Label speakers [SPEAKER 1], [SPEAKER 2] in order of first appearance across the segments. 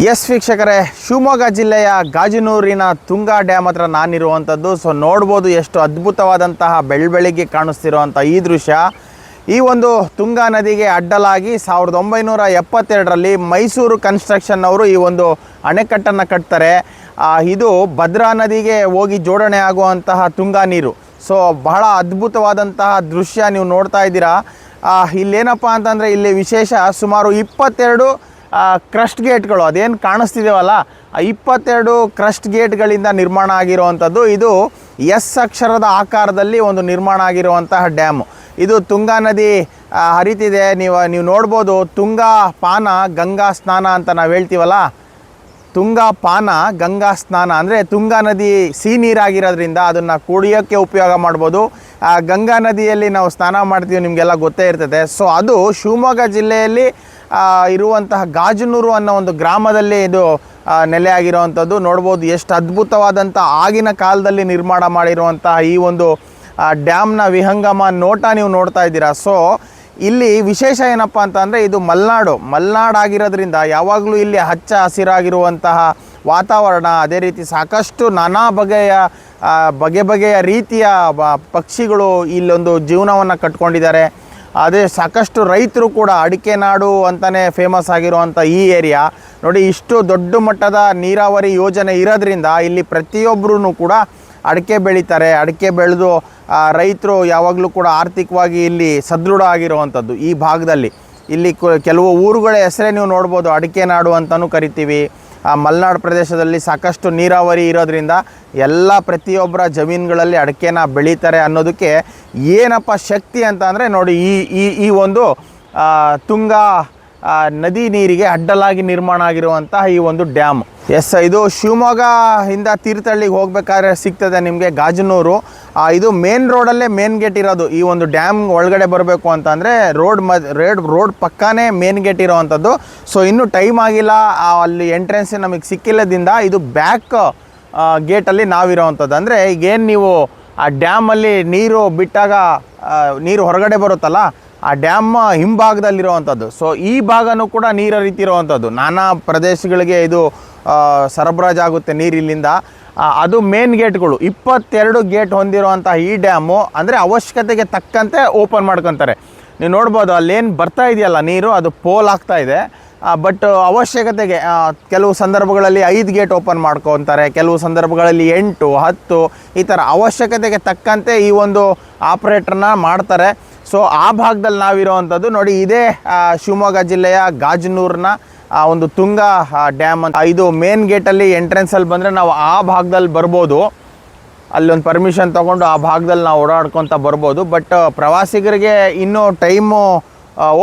[SPEAKER 1] S ವೀಕ್ಷಕರೇ, ಶಿವಮೊಗ್ಗ ಜಿಲ್ಲೆಯ ಗಾಜಿನೂರಿನ Tunga dam ಹತ್ರ ನಾನಿರುವಂಥದ್ದು. ಸೊ ನೋಡ್ಬೋದು ಎಷ್ಟು ಅದ್ಭುತವಾದಂತಹ ಬೆಳಬೆಳಿಗ್ಗೆ ಕಾಣಿಸ್ತಿರುವಂಥ ಈ ದೃಶ್ಯ. ಈ ಒಂದು ತುಂಗಾ ನದಿಗೆ ಅಡ್ಡಲಾಗಿ ಸಾವಿರದ ಒಂಬೈನೂರ ಎಪ್ಪತ್ತೆರಡರಲ್ಲಿ ಮೈಸೂರು ಕನ್ಸ್ಟ್ರಕ್ಷನ್ ಅವರು ಈ ಒಂದು ಅಣೆಕಟ್ಟನ್ನು ಕಟ್ತಾರೆ. ಇದು ಭದ್ರಾ ನದಿಗೆ ಹೋಗಿ ಜೋಡಣೆ ಆಗುವಂತಹ ತುಂಗಾ ನೀರು. ಸೊ ಬಹಳ ಅದ್ಭುತವಾದಂತಹ ದೃಶ್ಯ ನೀವು ನೋಡ್ತಾ ಇದ್ದೀರಾ. ಇಲ್ಲೇನಪ್ಪ ಅಂತಂದರೆ ಇಲ್ಲಿ ವಿಶೇಷ ಸುಮಾರು ಇಪ್ಪತ್ತೆರಡು ಕ್ರಸ್ಟ್ ಗೇಟ್ಗಳು ಅದೇನು ಕಾಣಿಸ್ತಿದ್ದೇವಲ್ಲ ಇಪ್ಪತ್ತೆರಡು ಕ್ರಸ್ಟ್ ಗೇಟ್ಗಳಿಂದ ನಿರ್ಮಾಣ ಆಗಿರುವಂಥದ್ದು. ಇದು ಎಸ್ ಅಕ್ಷರದ ಆಕಾರದಲ್ಲಿ ಒಂದು ನಿರ್ಮಾಣ ಆಗಿರುವಂತಹ ಡ್ಯಾಮು. ಇದು ತುಂಗಾ ನದಿ ಹರಿತಿದೆ. ನೀವು ನೀವು ನೋಡ್ಬೋದು, ತುಂಗಾ ಪಾನ ಗಂಗಾ ಸ್ನಾನ ಅಂತ ನಾವು ಹೇಳ್ತೀವಲ್ಲ? ತುಂಗಾ ಪಾನ ಗಂಗಾ ಸ್ನಾನ. ಅಂದರೆ ತುಂಗಾ ನದಿ ಸಿಹಿ ನೀರಾಗಿರೋದ್ರಿಂದ ಅದನ್ನು ಕುಡಿಯೋಕ್ಕೆ ಉಪಯೋಗ ಮಾಡ್ಬೋದು. ಆ ಗಂಗಾ ನದಿಯಲ್ಲಿ ನಾವು ಸ್ನಾನ ಮಾಡ್ತೀವಿ ನಿಮಗೆಲ್ಲ ಗೊತ್ತೇ ಇರ್ತದೆ. ಸೊ ಅದು ಶಿವಮೊಗ್ಗ ಜಿಲ್ಲೆಯಲ್ಲಿ ಇರುವಂತಹ ಗಾಜನೂರು ಅನ್ನೋ ಒಂದು ಗ್ರಾಮದಲ್ಲಿ ಇದು ನೆಲೆಯಾಗಿರುವಂಥದ್ದು ನೋಡ್ಬೋದು ಎಷ್ಟು ಅದ್ಭುತವಾದಂಥ ಆಗಿನ ಕಾಲದಲ್ಲಿ ನಿರ್ಮಾಣ ಮಾಡಿರುವಂತಹ ಈ ಒಂದು ಡ್ಯಾಮ್ನ ವಿಹಂಗಮ ನೋಟ ನೀವು ನೋಡ್ತಾ ಇದ್ದೀರಾ. ಸೊ ಇಲ್ಲಿ ವಿಶೇಷ ಏನಪ್ಪ ಅಂತ ಅಂದರೆ ಇದು ಮಲ್ನಾಡು. ಮಲ್ನಾಡು ಆಗಿರೋದ್ರಿಂದ ಯಾವಾಗಲೂ ಇಲ್ಲಿ ಹಚ್ಚ ಹಸಿರಾಗಿರುವಂತಹ ವಾತಾವರಣ, ಅದೇ ರೀತಿ ಸಾಕಷ್ಟು ನಾನಾ ಬಗೆಯ ಬಗೆ ಬಗೆಯ ರೀತಿಯ ಪಕ್ಷಿಗಳು ಇಲ್ಲೊಂದು ಜೀವನವನ್ನು ಕಟ್ಕೊಂಡಿದ್ದಾರೆ. ಅದೇ ಸಾಕಷ್ಟು ರೈತರು ಕೂಡ ಅಡಿಕೆ ನಾಡು ಅಂತಲೇ ಫೇಮಸ್ ಆಗಿರುವಂಥ ಈ ಏರಿಯಾ ನೋಡಿ, ಇಷ್ಟು ದೊಡ್ಡ ಮಟ್ಟದ ನೀರಾವರಿ ಯೋಜನೆ ಇರೋದ್ರಿಂದ ಇಲ್ಲಿ ಪ್ರತಿಯೊಬ್ಬರೂ ಕೂಡ ಅಡಿಕೆ ಬೆಳೀತಾರೆ. ಅಡಿಕೆ ಬೆಳೆದು ರೈತರು ಯಾವಾಗಲೂ ಕೂಡ ಆರ್ಥಿಕವಾಗಿ ಇಲ್ಲಿ ಸದೃಢ ಆಗಿರುವಂಥದ್ದು ಈ ಭಾಗದಲ್ಲಿ. ಇಲ್ಲಿ ಕೆಲವು ಊರುಗಳ ಹೆಸರೇ ನೀವು ನೋಡ್ಬೋದು, ಅಡಿಕೆ ನಾಡು ಅಂತಲೂ ಕರಿತೀವಿ. ಆ ಮಲೆನಾಡು ಪ್ರದೇಶದಲ್ಲಿ ಸಾಕಷ್ಟು ನೀರಾವರಿ ಇರೋದ್ರಿಂದ ಎಲ್ಲ ಪ್ರತಿಯೊಬ್ಬರ ಜಮೀನುಗಳಲ್ಲಿ ಅಡಿಕೆನ ಬೆಳೀತಾರೆ ಅನ್ನೋದಕ್ಕೆ ಏನಪ್ಪ ಶಕ್ತಿ ಅಂತ ಅಂದರೆ ನೋಡಿ ಈ ಈ ಈ ಒಂದು ತುಂಗಾ ನದಿ ನೀರಿಗೆ ಅಡ್ಡಲಾಗಿ ನಿರ್ಮಾಣ ಆಗಿರುವಂತಹ ಈ ಒಂದು ಡ್ಯಾಮ್. ಎಸ್, ಇದು ಶಿವಮೊಗ್ಗ ಇಂದ ತೀರ್ಥಹಳ್ಳಿಗೆ ಹೋಗ್ಬೇಕಾದ್ರೆ ಸಿಗ್ತದೆ ನಿಮಗೆ ಗಾಜನೂರು. ಇದು ಮೇನ್ ರೋಡಲ್ಲೇ ಮೇನ್ ಗೇಟ್ ಇರೋದು. ಈ ಒಂದು ಡ್ಯಾಮ್ ಒಳಗಡೆ ಬರಬೇಕು ಅಂತಂದರೆ ರೋಡ್ ಮ ರೇಡ್ ರೋಡ್ ಪಕ್ಕಾನೇ ಮೇನ್ ಗೇಟ್ ಇರೋವಂಥದ್ದು ಸೊ ಇನ್ನೂ ಟೈಮ್ ಆಗಿಲ್ಲ. ಅಲ್ಲಿ ಎಂಟ್ರೆನ್ಸ್ ನಮಗೆ ಸಿಕ್ಕಿಲ್ಲದಿಂದ ಇದು ಬ್ಯಾಕ್ ಗೇಟಲ್ಲಿ ನಾವಿರೋವಂಥದ್ದು ಅಂದರೆ ಈಗೇನು ನೀವು ಆ ಡ್ಯಾಮಲ್ಲಿ ನೀರು ಬಿಟ್ಟಾಗ ನೀರು ಹೊರಗಡೆ ಬರುತ್ತಲ್ಲ ಆ ಡ್ಯಾಮ್ ಹಿಂಭಾಗದಲ್ಲಿರುವಂಥದ್ದು ಸೊ ಈ ಭಾಗನೂ ಕೂಡ ನೀರು ಹರಿತಿರುವಂಥದ್ದು ನಾನಾ ಪ್ರದೇಶಗಳಿಗೆ ಇದು ಸರಬರಾಜಾಗುತ್ತೆ ನೀರು ಇಲ್ಲಿಂದ ಅದು ಮೇನ್ ಗೇಟ್ಗಳು ಇಪ್ಪತ್ತೆರಡು ಗೇಟ್ ಹೊಂದಿರುವಂಥ ಈ ಡ್ಯಾಮು, ಅಂದರೆ ಅವಶ್ಯಕತೆಗೆ ತಕ್ಕಂತೆ ಓಪನ್ ಮಾಡ್ಕೊತಾರೆ. ನೀವು ನೋಡ್ಬೋದು, ಅಲ್ಲೇನು ಬರ್ತಾ ಇದೆಯಲ್ಲ ನೀರು, ಅದು ಪೋಲ್ ಆಗ್ತಾ ಇದೆ. ಬಟ್ ಅವಶ್ಯಕತೆಗೆ ಕೆಲವು ಸಂದರ್ಭಗಳಲ್ಲಿ ಐದು ಗೇಟ್ ಓಪನ್ ಮಾಡ್ಕೊತಾರೆ. ಕೆಲವು ಸಂದರ್ಭಗಳಲ್ಲಿ ಎಂಟು, ಹತ್ತು, ಈ ಥರ ಅವಶ್ಯಕತೆಗೆ ತಕ್ಕಂತೆ ಈ ಒಂದು ಆಪ್ರೇಟ್ರನ್ನ ಮಾಡ್ತಾರೆ. ಸೊ ಆ ಭಾಗದಲ್ಲಿ ನಾವಿರೋವಂಥದ್ದು ನೋಡಿ, ಇದೇ ಶಿವಮೊಗ್ಗ ಜಿಲ್ಲೆಯ ಗಾಜನೂರಿನ ಒಂದು ತುಂಗ ಡ್ಯಾಮ್ ಅಂತ. ಇದು ಮೇನ್ ಗೇಟಲ್ಲಿ ಎಂಟ್ರೆನ್ಸಲ್ಲಿ ಬಂದರೆ ನಾವು ಆ ಭಾಗದಲ್ಲಿ ಬರ್ಬೋದು. ಅಲ್ಲೊಂದು ಪರ್ಮಿಷನ್ ತೊಗೊಂಡು ಆ ಭಾಗದಲ್ಲಿ ನಾವು ಓಡಾಡ್ಕೊತ ಬರ್ಬೋದು. ಬಟ್ ಪ್ರವಾಸಿಗರಿಗೆ ಇನ್ನೂ ಟೈಮು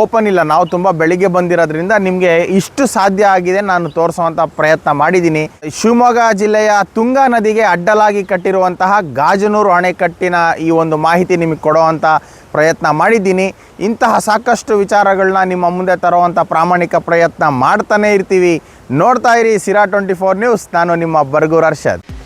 [SPEAKER 1] ಓಪನ್ ಇಲ್ಲ. ನಾವು ತುಂಬ ಬೆಳಿಗ್ಗೆ ಬಂದಿರೋದ್ರಿಂದ ನಿಮಗೆ ಇಷ್ಟು ಸಾಧ್ಯ ಆಗಿದೆ. ನಾನು ತೋರಿಸುವಂಥ ಪ್ರಯತ್ನ ಮಾಡಿದ್ದೀನಿ. ಶಿವಮೊಗ್ಗ ಜಿಲ್ಲೆಯ ತುಂಗಾ ನದಿಗೆ ಅಡ್ಡಲಾಗಿ ಕಟ್ಟಿರುವಂತಹ ಗಾಜನೂರು ಅಣೆಕಟ್ಟಿನ ಈ ಒಂದು ಮಾಹಿತಿ ನಿಮಗೆ ಕೊಡುವಂಥ ಪ್ರಯತ್ನ ಮಾಡಿದ್ದೀನಿ. ಇಂತಹ ಸಾಕಷ್ಟು ವಿಚಾರಗಳನ್ನ ನಿಮ್ಮ ಮುಂದೆ ತರುವಂಥ ಪ್ರಾಮಾಣಿಕ ಪ್ರಯತ್ನ ಮಾಡ್ತಾನೇ ಇರ್ತೀವಿ. ನೋಡ್ತಾ ಇರಿ ಸಿರಾ ಟ್ವೆಂಟಿ ಫೋರ್ ನ್ಯೂಸ್. ನಾನು ನಿಮ್ಮ ಬರ್ಗೂರ್ ಅರ್ಷದ್